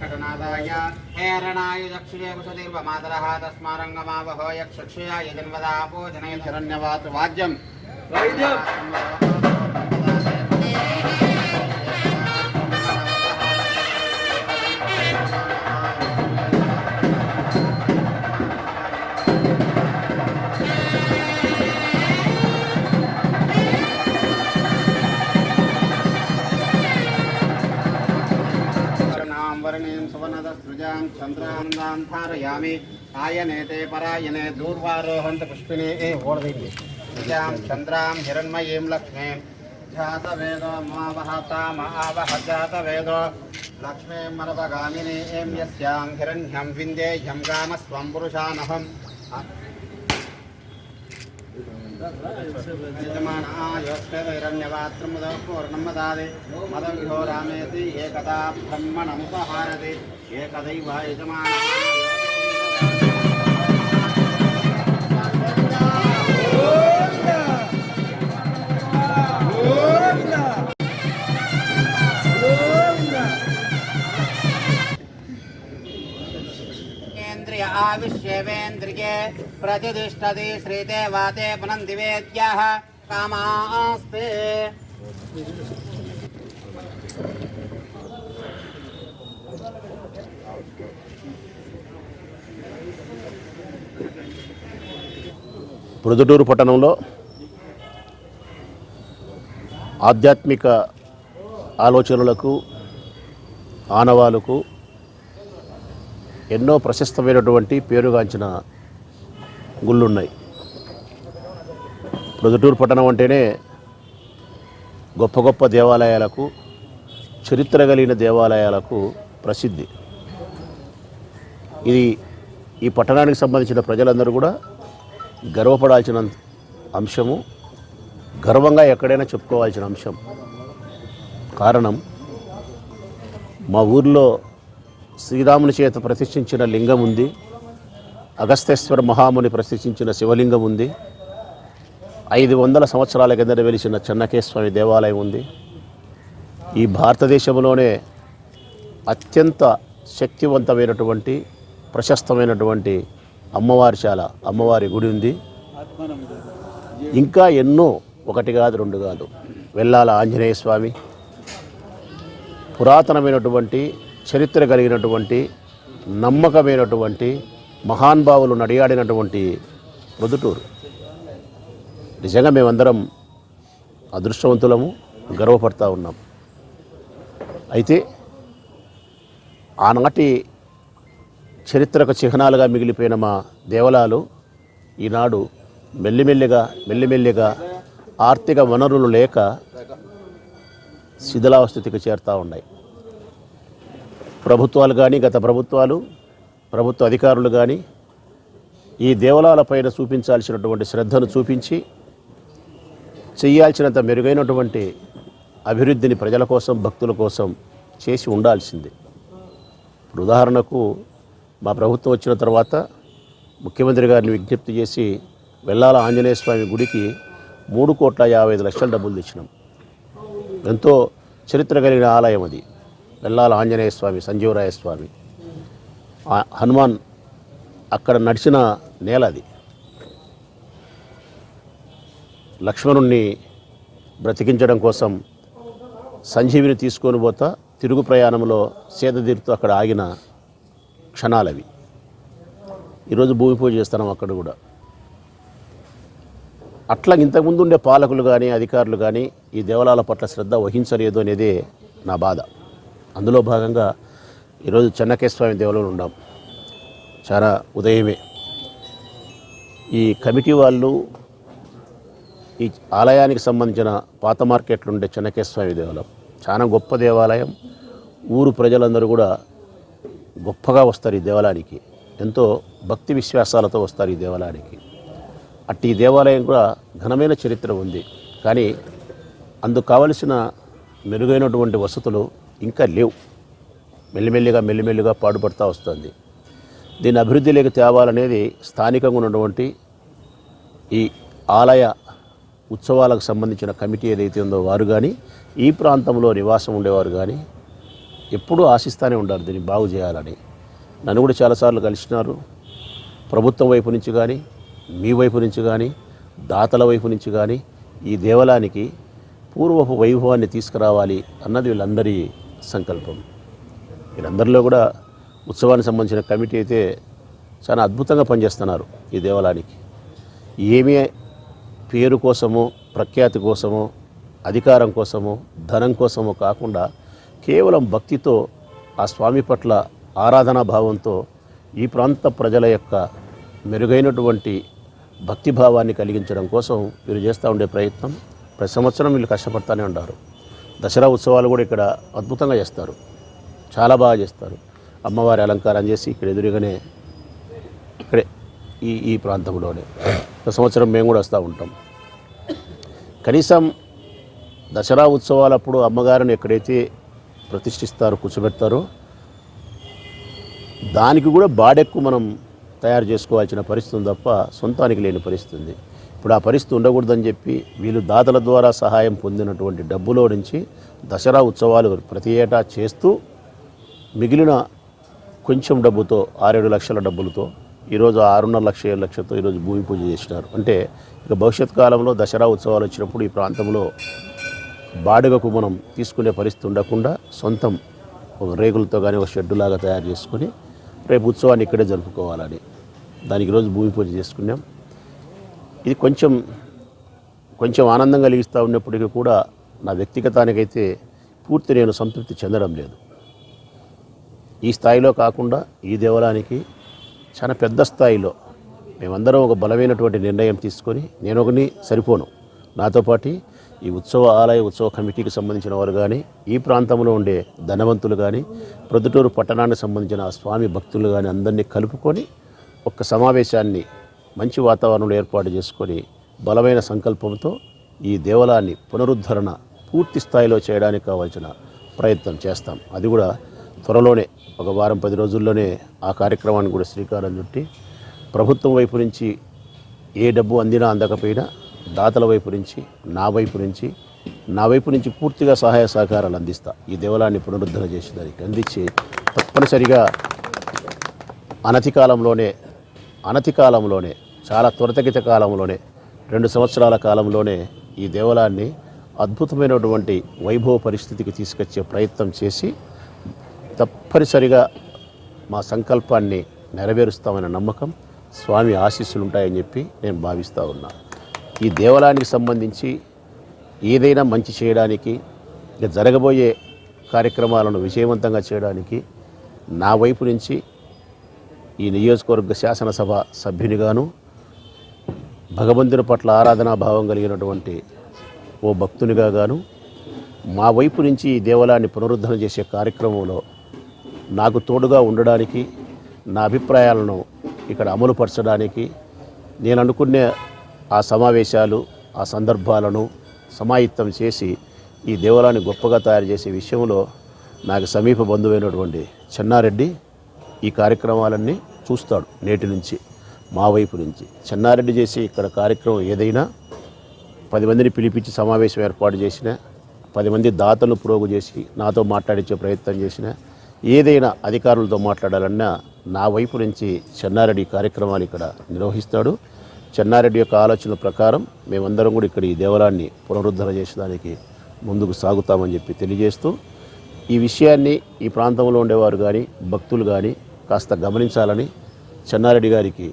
कटनादाय हेरणाय दक्षिणे कुशदीर्वमातरः तस्मारङ्गमावहो यक्षक्षया यजन्वदापो जनयधरण्यवात् वाज्यम् वैद्यम्। धारयामि आयने ते परायने दूर्वारोहन्तपुष्पिने ए होर्दिनि विद्यां चन्द्रां हिरण्मयीं लक्ष्मीं। जातवेदो मावहताम आवह जातवेदो। लक्ष्मीं मरपगामिनी एँ यस्यां हिरण्यं विन्देह्यं कामस्वं पुरुषानहम्। యజమానాయోష్టైరణ్యవాత్రముదపూర్ణమ్మదాది మదవిఘో రామేతి ఏకదా బ్రహ్మణముపహారతి ఏకదైవ యజమాన ఇంద్రియ ఆవిశ్యేవేంద్రియే ప్రతిష్టది శ్రీదేవాతే పునందివేద్య. కామాస్తే. ప్రొదుటూరు పట్టణంలో ఆధ్యాత్మిక ఆలోచనలకు ఆనవాలకు ఎన్నో ప్రశస్తమైనటువంటి పేరుగాంచిన గుళ్ళున్నాయి. ప్రొద్దుటూరు పట్టణం అంటేనే గొప్ప గొప్ప దేవాలయాలకు చరిత్ర కలిగిన దేవాలయాలకు ప్రసిద్ధి. ఇది ఈ పట్టణానికి సంబంధించిన ప్రజలందరూ కూడా గర్వపడాల్సిన అంశము గర్వంగా ఎక్కడైనా చెప్పుకోవాల్సిన అంశం. కారణం మా ఊర్లో శ్రీరాముని చేత ప్రతిష్ఠించిన లింగం ఉంది. అగస్తేశ్వర మహాముని ప్రతిష్ఠించిన శివలింగం ఉంది. ఐదు వందల సంవత్సరాల కిందట వెలిసిన చెన్నకేశ్వరి దేవాలయం ఉంది. ఈ భారతదేశంలోనే అత్యంత శక్తివంతమైనటువంటి ప్రశస్తమైనటువంటి అమ్మవారి శాల అమ్మవారి గుడి ఉంది. ఇంకా ఎన్నో ఒకటి కాదు రెండు కాదు. వెళ్ళాల ఆంజనేయ స్వామి పురాతనమైనటువంటి చరిత్ర కలిగినటువంటి నమ్మకమైనటువంటి మహాన్భావులు నడియాడినటువంటి ప్రొద్దుటూరు. నిజంగా మేమందరం అదృష్టవంతులము గర్వపడతా ఉన్నాం. అయితే ఆనాటి చరిత్రకు చిహ్నాలుగా మిగిలిపోయిన మా దేవాలయాలు ఈనాడు మెల్లిమెల్లిగా మెల్లిమెల్లిగా ఆర్థిక వనరులు లేక శిథిలావస్థితికి చేరుతూ ఉన్నాయి. ప్రభుత్వాలు కానీ గత ప్రభుత్వాలు ప్రభుత్వ అధికారులు కానీ ఈ దేవాలయాలపైన చూపించాల్సినటువంటి శ్రద్ధను చూపించి చేయాల్సినంత మెరుగైనటువంటి అభివృద్ధిని ప్రజల కోసం భక్తుల కోసం చేసి ఉండాల్సింది. ఇప్పుడు ఉదాహరణకు మా ప్రభుత్వం వచ్చిన తర్వాత ముఖ్యమంత్రి గారిని విజ్ఞప్తి చేసి వెళ్ళాల ఆంజనేయ స్వామి గుడికి మూడు కోట్ల యాభై ఐదు లక్షల డబ్బులు తెచ్చినాం. ఎంతో చరిత్ర కలిగిన ఆలయం అది. వెల్లాల ఆంజనేయ స్వామి సంజీవరాయ స్వామి. హనుమాన్ అక్కడ నడిచిన నేల అది. లక్ష్మణుణ్ణి బ్రతికించడం కోసం సంజీవిని తీసుకొని పోతా తిరుగు ప్రయాణంలో సేదతీరుతూ అక్కడ ఆగిన క్షణాలవి. ఈరోజు భూమి పూజ చేస్తున్నాం అక్కడ కూడా. అట్లా ఇంతకుముందు ఉండే పాలకులు కానీ అధికారులు కానీ ఈ దేవాలయాల పట్ల శ్రద్ధ వహించలేదు అనేదే నా బాధ. అందులో భాగంగా ఈరోజు చెన్నకేశ్వమి దేవాలయంలో ఉన్నాం చాలా ఉదయమే. ఈ కమిటీ వాళ్ళు ఈ ఆలయానికి సంబంధించిన పాత మార్కెట్లు ఉండే చెన్నకేశ్వమి దేవాలయం. చాలా గొప్ప దేవాలయం. ఊరు ప్రజలందరూ కూడా గొప్పగా వస్తారు ఈ దేవాలయానికి. ఎంతో భక్తి విశ్వాసాలతో వస్తారు ఈ దేవాలయానికి. అట్టి ఈ దేవాలయం కూడా ఘనమైన చరిత్ర ఉంది. కానీ అందుకు కావలసిన మెరుగైనటువంటి వసతులు ఇంకా లేవు. మెల్లిమెల్లిగా మెల్లిమెల్లిగా పాడుపడుతూ వస్తుంది. దీని అభివృద్ధిలోకి తేవాలనేది స్థానికంగా ఉన్నటువంటి ఈ ఆలయ ఉత్సవాలకు సంబంధించిన కమిటీ ఏదైతే ఉందో వారు కానీ ఈ ప్రాంతంలో నివాసం ఉండేవారు కానీ ఎప్పుడూ ఆశిస్తూనే ఉండాలి దీన్ని బాగు చేయాలని. నన్ను కూడా చాలాసార్లు కలిసినారు. ప్రభుత్వం వైపు నుంచి కానీ మీ వైపు నుంచి కానీ దాతల వైపు నుంచి కానీ ఈ దేవాలయానికి పూర్వపు వైభవాన్ని తీసుకురావాలి అన్నది వీళ్ళందరి సంకల్పం. వీళ్ళందరిలో కూడా ఉత్సవానికి సంబంధించిన కమిటీ అయితే చాలా అద్భుతంగా పనిచేస్తున్నారు ఈ దేవాలయానికి. ఏమీ పేరు కోసమో ప్రఖ్యాతి కోసమో అధికారం కోసమో ధనం కోసమో కాకుండా కేవలం భక్తితో ఆ స్వామి పట్ల ఆరాధనా భావంతో ఈ ప్రాంత ప్రజల యొక్క మెరుగైనటువంటి భక్తిభావాన్ని కలిగించడం కోసం వీరు చేస్తూ ఉండే ప్రయత్నం ప్రతి సంవత్సరం వీళ్ళు కష్టపడుతూనే ఉంటారు దసరా ఉత్సవాలు కూడా ఇక్కడ అద్భుతంగా చేస్తారు. చాలా బాగా చేస్తారు. అమ్మవారి అలంకారం చేసి ఇక్కడ ఎదురుగానే ఇక్కడే ఈ ఈ ప్రాంతంలోనే. సంవత్సరం మేము కూడా వస్తూ ఉంటాం. కనీసం దసరా ఉత్సవాలప్పుడు అమ్మగారిని ఎక్కడైతే ప్రతిష్ఠిస్తారో కూర్చోబెడతారో దానికి కూడా బాడెక్కు మనం తయారు చేసుకోవాల్సిన పరిస్థితి తప్ప సొంతానికి లేని పరిస్థితి ఇప్పుడు ఆ పరిస్థితి ఉండకూడదని చెప్పి వీళ్ళు దాతల ద్వారా సహాయం పొందినటువంటి డబ్బులో నుంచి దసరా ఉత్సవాలు ప్రతి ఏటా చేస్తూ మిగిలిన కొంచెం డబ్బుతో ఆరేడు లక్షల డబ్బులతో ఈరోజు ఆరున్నర లక్ష ఏడు లక్షలతో ఈరోజు భూమి పూజ చేసినారు. అంటే ఇక భవిష్యత్ కాలంలో దసరా ఉత్సవాలు వచ్చినప్పుడు ఈ ప్రాంతంలో బాడుగకు మనం తీసుకునే పరిస్థితి ఉండకుండా సొంతం ఒక రేగులతో కానీ ఒక షెడ్డు లాగా తయారు చేసుకొని రేపు ఉత్సవాన్ని ఇక్కడే జరుపుకోవాలని. దానికి ఈరోజు భూమి పూజ చేసుకున్నాం. ఇది కొంచెం కొంచెం ఆనందం కలిగిస్తూ ఉన్నప్పటికీ కూడా నా వ్యక్తిగతానికైతే పూర్తి నేను సంతృప్తి చెందడం లేదు. ఈ స్థాయిలో కాకుండా ఈ దేవాలయానికి చాలా పెద్ద స్థాయిలో మేమందరం ఒక బలమైనటువంటి నిర్ణయం తీసుకొని నేను ఒకని సరిపోను. నాతో పాటు ఈ ఉత్సవ ఆలయ ఉత్సవ కమిటీకి సంబంధించిన వారు కానీ ఈ ప్రాంతంలో ఉండే ధనవంతులు కానీ ప్రొద్దుటూరు పట్టణానికి సంబంధించిన స్వామి భక్తులు కానీ అందరినీ కలుపుకొని ఒక్క సమావేశాన్ని మంచి వాతావరణంలో ఏర్పాటు చేసుకొని బలమైన సంకల్పంతో ఈ దేవాలయాన్ని పునరుద్ధరణ పూర్తి స్థాయిలో చేయడానికి కావాల్సిన ప్రయత్నం చేస్తాం. అది కూడా త్వరలోనే ఒక వారం పది రోజుల్లోనే ఆ కార్యక్రమాన్ని కూడా శ్రీకారం చుట్టి ప్రభుత్వం వైపు నుంచి ఏ డబ్బు అందినా అందకపోయినా దాతల వైపు నుంచి నా వైపు నుంచి నా వైపు నుంచి పూర్తిగా సహాయ సహకారాలు అందిస్తా. ఈ దేవాలయాన్ని పునరుద్ధరణ చేసేదానికి అందించి తప్పనిసరిగా అనతి కాలంలోనే అనతి కాలంలోనే చాలా త్వరితగిత కాలంలోనే రెండు సంవత్సరాల కాలంలోనే ఈ దేవాలయాన్ని అద్భుతమైనటువంటి వైభవ పరిస్థితికి తీసుకొచ్చే ప్రయత్నం చేసి తప్పనిసరిగా మా సంకల్పాన్ని నెరవేరుస్తామనే నమ్మకం స్వామి ఆశీస్సులు ఉంటాయని చెప్పి నేను భావిస్తూ ఉన్నా. ఈ దేవాలయానికి సంబంధించి ఏదైనా మంచి చేయడానికి ఇక జరగబోయే కార్యక్రమాలను విజయవంతంగా చేయడానికి నా వైపు నుంచి ఈ నియోజకవర్గ శాసనసభ సభ్యునిగాను భగవంతుని పట్ల ఆరాధనా భావం కలిగినటువంటి ఓ భక్తునిగా గాను మా వైపు నుంచి ఈ దేవాలయాన్ని పునరుద్ధరణ చేసే కార్యక్రమంలో నాకు తోడుగా ఉండడానికి నా అభిప్రాయాలను ఇక్కడ అమలుపరచడానికి నేను అనుకునే ఆ సమావేశాలు ఆ సందర్భాలను సమాయుత్తం చేసి ఈ దేవాలయాన్ని గొప్పగా తయారు చేసే విషయంలో నాకు సమీప బంధువైనటువంటి చెన్నారెడ్డి ఈ కార్యక్రమాలన్నీ చూస్తాడు నేటి నుంచి. మా వైపు నుంచి. చెన్నారెడ్డి చేసే ఇక్కడ కార్యక్రమం ఏదైనా పది మందిని పిలిపించి సమావేశం ఏర్పాటు చేసిన పది మంది దాతలు ప్రోగు చేసి నాతో మాట్లాడించే ప్రయత్నం చేసిన ఏదైనా అధికారులతో మాట్లాడాలన్నా నా వైపు నుంచి చెన్నారెడ్డి కార్యక్రమాలు ఇక్కడ నిర్వహిస్తాడు. చెన్నారెడ్డి యొక్క ఆలోచన ప్రకారం మేమందరం కూడా ఇక్కడ ఈ దేవాలయాన్ని పునరుద్ధరణ చేసేదానికి ముందుకు సాగుతామని చెప్పి తెలియజేస్తూ ఈ విషయాన్ని ఈ ప్రాంతంలో ఉండేవారు కానీ భక్తులు కానీ కాస్త గమనించాలని చెన్నారెడ్డి గారికి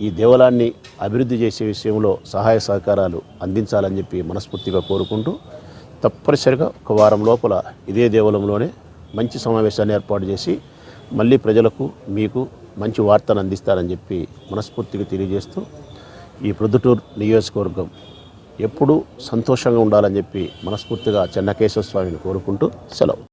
ఈ దేవాలయాన్ని అభివృద్ధి చేసే విషయంలో సహాయ సహకారాలు అందించాలని చెప్పి మనస్ఫూర్తిగా కోరుకుంటూ తప్పనిసరిగా ఒక వారం లోపల ఇదే దేవాలయంలోనే మంచి సమావేశాన్ని ఏర్పాటు చేసి మళ్ళీ ప్రజలకు మీకు మంచి వార్తను అందిస్తారని చెప్పి మనస్ఫూర్తిగా తెలియజేస్తూ ఈ ప్రొద్దుటూరు నియోజకవర్గం ఎప్పుడూ సంతోషంగా ఉండాలని చెప్పి మనస్ఫూర్తిగా చెన్నకేశ్వర స్వామిని కోరుకుంటూ సెలవు.